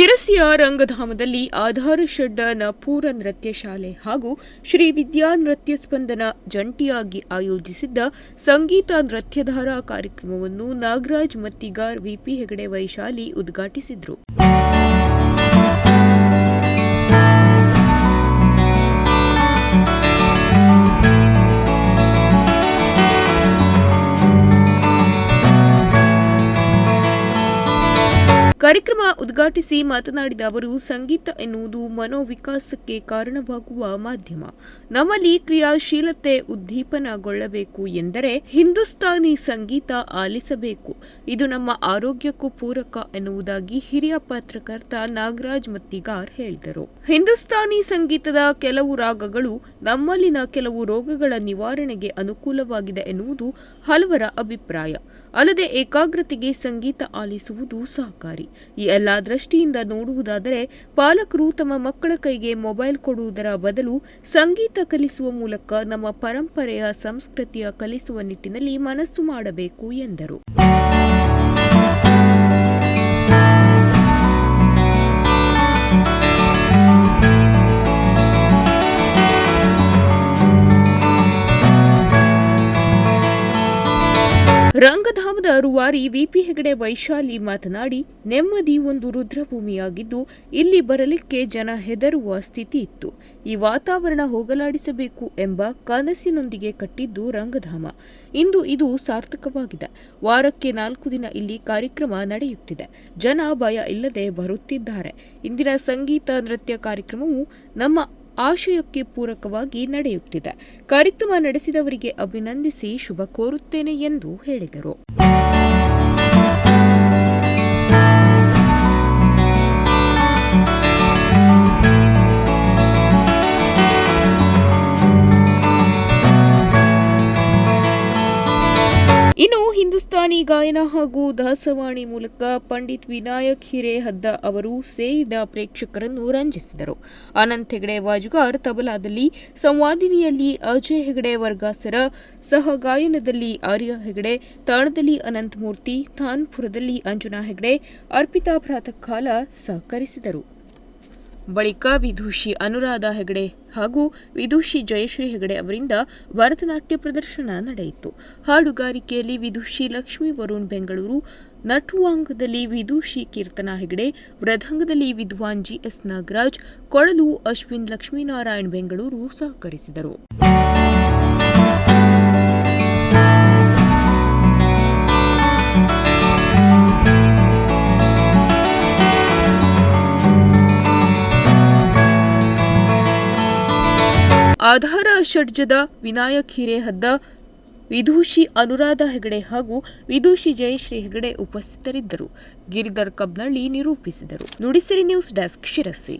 ಶಿರಸಿಯ ರಂಗಧಾಮದಲ್ಲಿ ಆಧಾರ shed ಪೂರ ನೃತ್ಯ ಶಾಲೆ ಹಾಗೂ ಶ್ರೀ ವಿದ್ಯಾ ನೃತ್ಯ ಸ್ಪಂದನ ಜಂಟಿಯಾಗಿ ಆಯೋಜಿಸಿದ್ದ ಸಂಗೀತ ನೃತ್ಯಧಾರ ಕಾರ್ಯಕ್ರಮವನ್ನು ನಾಗರಾಜ್ ಮತ್ತಿಗಾರ್ ವಿಪಿ ಹೆಗಡೆ ವೈಶಾಲಿ ಉದ್ಘಾಟಿಸಿದರು. ಕಾರ್ಯಕ್ರಮ ಉದ್ಘಾಟಿಸಿ ಮಾತನಾಡಿದ ಅವರು, ಸಂಗೀತ ಎನ್ನುವುದು ಮನೋವಿಕಾಸಕ್ಕೆ ಕಾರಣವಾಗುವ ಮಾಧ್ಯಮ. ನಮ್ಮಲ್ಲಿ ಕ್ರಿಯಾಶೀಲತೆ ಉದ್ದೀಪನಗೊಳ್ಳಬೇಕು ಎಂದರೆ ಹಿಂದೂಸ್ತಾನಿ ಸಂಗೀತ ಆಲಿಸಬೇಕು. ಇದು ನಮ್ಮ ಆರೋಗ್ಯಕ್ಕೂ ಪೂರಕ ಎನ್ನುವುದಾಗಿ ಹಿರಿಯ ಪತ್ರಕರ್ತ ನಾಗರಾಜ್ ಮತ್ತಿಗಾರ್ ಹೇಳಿದರು. ಹಿಂದೂಸ್ತಾನಿ ಸಂಗೀತದ ಕೆಲವು ರಾಗಗಳು ನಮ್ಮಲ್ಲಿನ ಕೆಲವು ರೋಗಗಳ ನಿವಾರಣೆಗೆ ಅನುಕೂಲವಾಗಿದೆ ಎನ್ನುವುದು ಹಲವರ ಅಭಿಪ್ರಾಯ. ಅಲ್ಲದೆ ಏಕಾಗ್ರತೆಗೆ ಸಂಗೀತ ಆಲಿಸುವುದು ಸಹಕಾರಿ. ಈ ಎಲ್ಲ ದೃಷ್ಟಿಯಿಂದ ನೋಡುವುದಾದರೆ ಪಾಲಕರು ತಮ್ಮ ಮಕ್ಕಳ ಕೈಗೆ ಮೊಬೈಲ್ ಕೊಡುವುದರ ಬದಲು ಸಂಗೀತ ಕಲಿಸುವ ಮೂಲಕ ನಮ್ಮ ಪರಂಪರೆಯ ಸಂಸ್ಕೃತಿಯ ಕಲಿಸುವ ನಿಟ್ಟಿನಲ್ಲಿ ಮನಸ್ಸು ಮಾಡಬೇಕು ಎಂದರು. ರಂಗಧಾಮದ ರೂವಾರಿ ವಿಪಿ ಹೆಗಡೆ ವೈಶಾಲಿ ಮಾತನಾಡಿ, ನೆಮ್ಮದಿ ಒಂದು ರುದ್ರಭೂಮಿಯಾಗಿದ್ದು, ಇಲ್ಲಿ ಬರಲಿಕ್ಕೆ ಜನ ಹೆದರುವ ಸ್ಥಿತಿ ಇತ್ತು. ಈ ವಾತಾವರಣ ಹೋಗಲಾಡಿಸಬೇಕು ಎಂಬ ಕನಸಿನೊಂದಿಗೆ ಕಟ್ಟಿದ್ದು ರಂಗಧಾಮ. ಇಂದು ಇದು ಸಾರ್ಥಕವಾಗಿದೆ. ವಾರಕ್ಕೆ ನಾಲ್ಕು ದಿನ ಇಲ್ಲಿ ಕಾರ್ಯಕ್ರಮ ನಡೆಯುತ್ತಿದೆ. ಜನ ಭಯ ಇಲ್ಲದೆ ಬರುತ್ತಿದ್ದಾರೆ. ಇಂದಿನ ಸಂಗೀತ ನೃತ್ಯ ಕಾರ್ಯಕ್ರಮವು ನಮ್ಮ ಆಶಯಕ್ಕೆ ಪೂರಕವಾಗಿ ನಡೆಯುತ್ತಿದೆ. ಕಾರ್ಯಕ್ರಮ ನಡೆಸಿದವರಿಗೆ ಅಭಿನಂದಿಸಿ ಶುಭ ಕೋರುತ್ತೇನೆ ಎಂದು ಹೇಳಿದರು. ಇನ್ನು ಹಿಂದೂಸ್ತಾನಿ ಗಾಯನ ಹಾಗೂ ದಾಸವಾಣಿ ಮೂಲಕ ಪಂಡಿತ್ ವಿನಾಯಕ್ ಹಿರೇಹದ್ದ ಅವರು ಸೇರಿದ ಪ್ರೇಕ್ಷಕರನ್ನು ರಂಜಿಸಿದರು. ಅನಂತ್ ಹೆಗಡೆ ವಾಜುಗಾರ್ ತಬಲಾದಲ್ಲಿ, ಸಂವಾದಿನಿಯಲ್ಲಿ ಅಜಯ್ ಹೆಗಡೆ ವರ್ಗಾಸರ, ಸಹ ಗಾಯನದಲ್ಲಿ ಆರ್ಯ ಹೆಗಡೆ ತಾಣದಲ್ಲಿ ಅನಂತಮೂರ್ತಿ ಥಾನ್ಪುರದಲ್ಲಿ ಅಂಜುನಾ ಹೆಗಡೆ, ಅರ್ಪಿತಾ ಪ್ರಾತಃಕಾಲ ಸಹಕರಿಸಿದರು. ಬಳಿಕ ವಿದುಷಿ ಅನುರಾಧ ಹೆಗಡೆ ಹಾಗೂ ವಿದುಷಿ ಜಯಶ್ರೀ ಹೆಗಡೆ ಅವರಿಂದ ಭರತನಾಟ್ಯ ಪ್ರದರ್ಶನ ನಡೆಯಿತು. ಹಾಡುಗಾರಿಕೆಯಲ್ಲಿ ವಿದುಷಿ ಲಕ್ಷ್ಮೀ ವರುಣ್ ಬೆಂಗಳೂರು, ನಟುವಾಂಗದಲ್ಲಿ ವಿದುಷಿ ಕೀರ್ತನಾ ಹೆಗಡೆ, ಮೃದಂಗದಲ್ಲಿ ವಿದ್ವಾನ್ ಜಿಎಸ್ ನಾಗರಾಜ್, ಕೊಳಲು ಅಶ್ವಿನ್ ಲಕ್ಷ್ಮೀನಾರಾಯಣ್ ಬೆಂಗಳೂರು ಸಹಕರಿಸಿದರು. ಆಧಾರ ಷಡ್ಜದ ವಿನಾಯಕ್ ಹಿರೇಹದ್ದ, ವಿದೂಷಿ ಅನುರಾಧ ಹೆಗಡೆ ಹಾಗೂ ವಿದೂಷಿ ಜಯಶ್ರೀ ಹೆಗಡೆ ಉಪಸ್ಥಿತರಿದ್ದರು. ಗಿರಿಧರ್ ಕಬ್ನಳ್ಳಿ ನಿರೂಪಿಸಿದರು. Nudisiri news desk Sirsi.